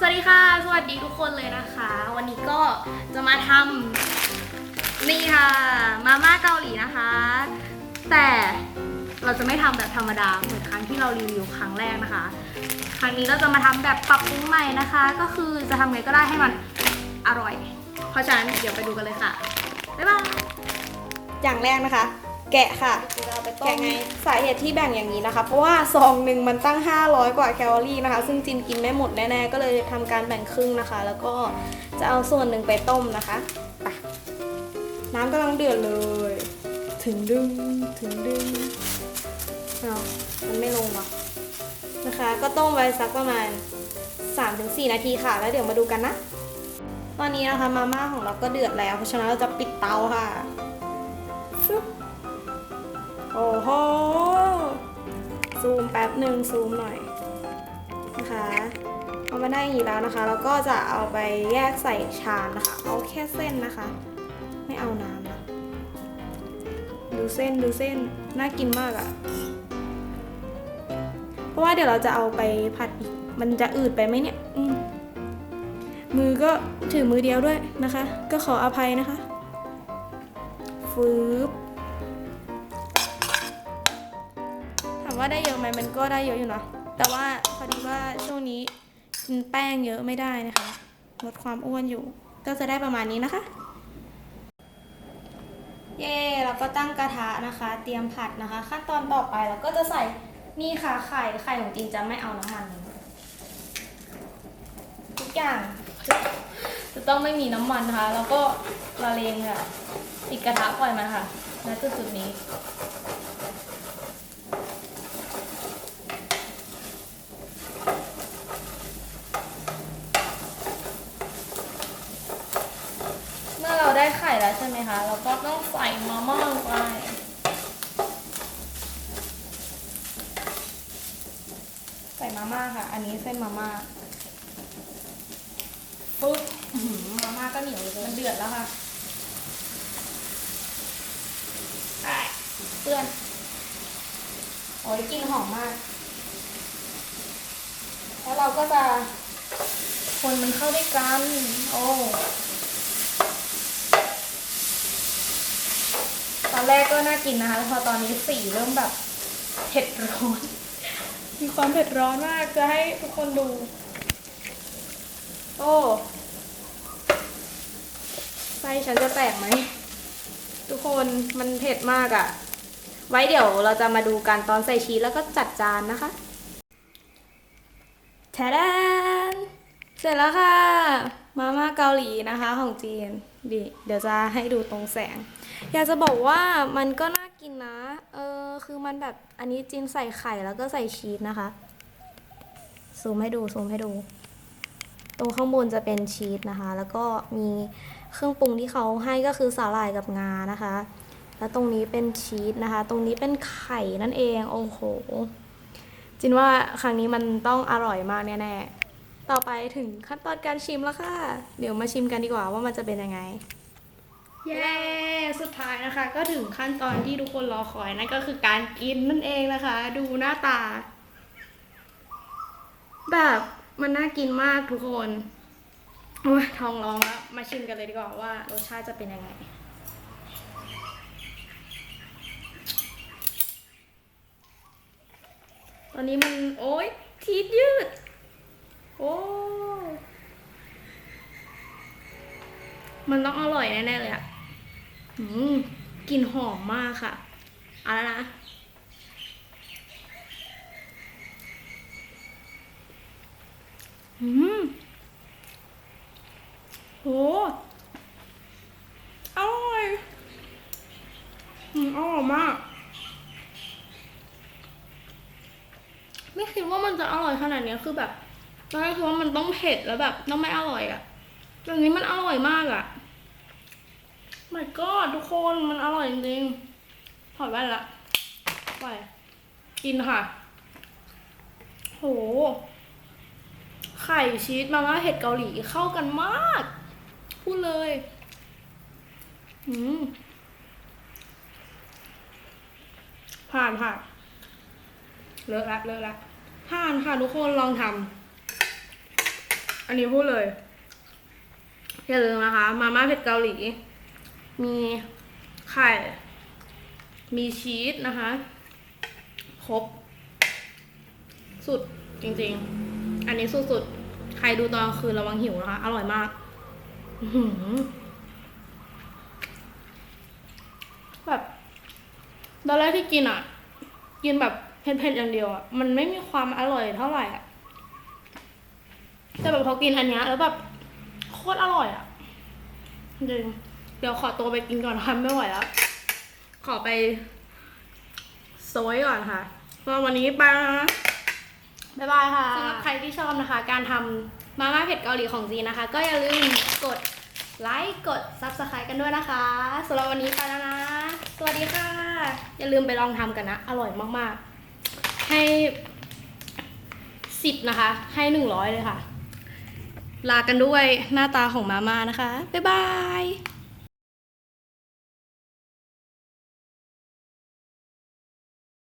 สวัสดีค่ะ สวัสดีทุกคนเลยนะคะ วันนี้ก็จะมาทำนี่ค่ะ มาม่าเกาหลีนะคะ แต่เราจะไม่ทำแบบธรรมดาเหมือนครั้งที่เรารีวิวครั้งแรกนะคะ ครั้งนี้เราจะมาทำแบบปรับปรุงใหม่นะคะ ก็คือจะทำไงก็ได้ให้มันอร่อย เพราะฉะนั้นเดี๋ยวไปดูกันเลยค่ะบ๊ายบายอย่างแรกนะคะ แกะค่ะแกะไงสาเหตุที่แบ่งอย่างนี้นะคะ เพราะว่าซองหนึ่งมันตั้ง 500 กว่าแคลอรี่นะคะ ซึ่งจินกินไม่หมดแน่ๆ ก็เลยทำการแบ่งครึ่งนะคะ แล้วก็จะเอาส่วนหนึ่งไปต้มนะคะไปน้ำกำลังเดือดเลย ถึงดึง ถึงดึงเอามันไม่ลงหรอกนะคะ ก็ต้มไว้สักประมาณ 3-4 นาทีค่ะ แล้วเดี๋ยวมาดูกันนะ ตอนนี้นะคะมาม่าของเราก็เดือดแล้ว เพราะฉะนั้นเราจะปิดเตาค่ะฟึบ โอ้โห ซูมแป๊บหนึ่งซูมหน่อยนะคะเอามาได้อย่างนี้แล้วนะคะ แล้วก็จะเอาไปแยกใส่ชามนะคะ เอาแค่เส้นนะคะ ไม่เอาน้ำนะดูเส้นดูเส้นน่ากินมากอะ่ะ เพราะว่าเดี๋ยวเราจะเอาไปผัดอีก มันจะอืดไปไหมเนี่ยอืมมือก็ถือมือเดียวด้วยนะคะ ก็ขออภัยนะคะฟืบ ว่าได้เยอะไหมมันก็ได้เยอะอยู่นะแต่ว่าพอดีว่าช่วงนี้กินแป้งเยอะไม่ได้นะคะลดความอ้วนอยู่ ก็จะได้ประมาณนี้นะคะ เย่เราก็ตั้งกระทะนะคะ เตรียมผัดนะคะ ขั้นตอนต่อไปเราก็จะใส่นี่ค่ะไข่ไข่ของจริงจะไม่เอาน้ำมันทุกอย่างจะต้องไม่มีน้ำมันนะคะ แล้วก็ละเลงค่ะปิดกระทะปล่อยมันค่ะณจุดจุดนี้ เมื่อเราได้ ไข่แล้วใช่ไหมคะเราก็ต้องใส่มาม่าลงไป ใส่มาม่าค่ะ อันนี้เส้นมาม่าปุ๊บอื้อหือมาม่าก็เหนียวเลยมันเดือดแล้วค่ะไอ้เพื่อน โอ้ยกลินหอมมาก แล้วเราก็จะคนมันเข้าด้วยกัน โอ้ อนแรกก็น่ากินนะคะ พอตอนนี้สีเริ่มแบบเผ็ดร้อน มีความเผ็ดร้อนมาก จะให้ทุกคนดู โอ้ไส้ฉันจะแตกไหม ทุกคนมันเผ็ดมากอะ่ะ ไว้เดี๋ยวเราจะมาดูกันตอนใส่ชีสแล้วก็จัดจานนะคะแทดนเสร็จแล้วค่ะ มาม่าเกาหลีนะคะของจีน ดิเดี๋ยวจะให้ดูตรงแสง อยากจะบอกว่ามันก็น่ากินนะ เออคือมันแบบอันนี้จีนใส่ไข่แล้วก็ใส่ชีสนะคะ ซูมให้ดูซูมให้ดู ตรงข้างบนจะเป็นชีสนะคะ แล้วก็มีเครื่องปรุงที่เขาให้ก็คือสาหร่ายกับงานะคะ แล้วตรงนี้เป็นชีสนะคะ ตรงนี้เป็นไข่นั่นเอง โอ้โหจินว่าครั้งนี้มันต้องอร่อยมากแน่ๆ ต่อไปถึงขั้นตอนการชิมแล้วค่ะ เดี๋ยวมาชิมกันดีกว่าว่ามันจะเป็นยังไง เย้ สุดท้ายนะคะ ก็ถึงขั้นตอนที่ทุกคนรอคอยนั่นก็คือการกินนั่นเองนะคะ ดูหน้าตา แบบมันน่ากินมากทุกคนโอ้ยท้องร้องแล้ว มาชิมกันเลยดีกว่าว่ารสชาติจะเป็นยังไงตอนนี้มัน โอ้ยทีดยืด โอ้ มันต้องอร่อยแน่ๆเลยอะอืมกลิ่นหอมมากค่ะเอาล้วนะอืมโหอร่อยอืมอร่อยมาก ไม่คิดว่ามันจะอร่อยขนาดนี้คือแบบ ตอนแรกคิดว่ามันต้องเผ็ดแล้วแบบต้องไม่อร่อยอะแต่อันนี้มันอร่อยมากอะไม่ก็ทุกคนมันอร่อยจริงๆถอดแว่นละไปกินค่ะ โห ไข่ชีสมาม่าเห็ดเกาหลีเข้ากันมาก พูดเลยอืมผ่านผ่านเลอะละเลอะละผ่านค่ะทุกคนลองทำ อันนี้พูดเลยอย่าลืมนะคะ มาม่าเผ็ดเกาหลี มีไข่ มีชีสนะคะ ครบ สุดจริงๆ อันนี้สุดๆ ใครดูตอนคืนระวังหิวนะคะ อร่อยมากแบบตอนแรกที่กินอะ กินแบบเผ็ดๆอย่างเดียวอะ มันไม่มีความอร่อยเท่าไหร่อะ แต่แบบพอกินอันเนี้ยแล้วแบบโคตรอร่อยอะจริงเดี๋ยวขอตัวไปกินก่อนนะคะไม่ไหวแล้ว ขอไปโซยก่อนค่ะก็วันนี้ไปแล้วนะบ๊ายบายค่ะสำหรับใครที่ชอบนะคะ การทำมาม่าเผ็ดเกาหลีของจีนนะคะ ก็อย่าลืมกดไลค์กด subscribe กันด้วยนะคะสำหรับวันนี้ไปแล้วนะ สวัสดีค่ะ อย่าลืมไปลองทำกันนะ อร่อยมากๆ ให้สิบนะคะ ให้หนึ่งร้อยเลยค่ะ ลากันด้วยหน้าตาของมาม่านะคะ บ๊ายบาย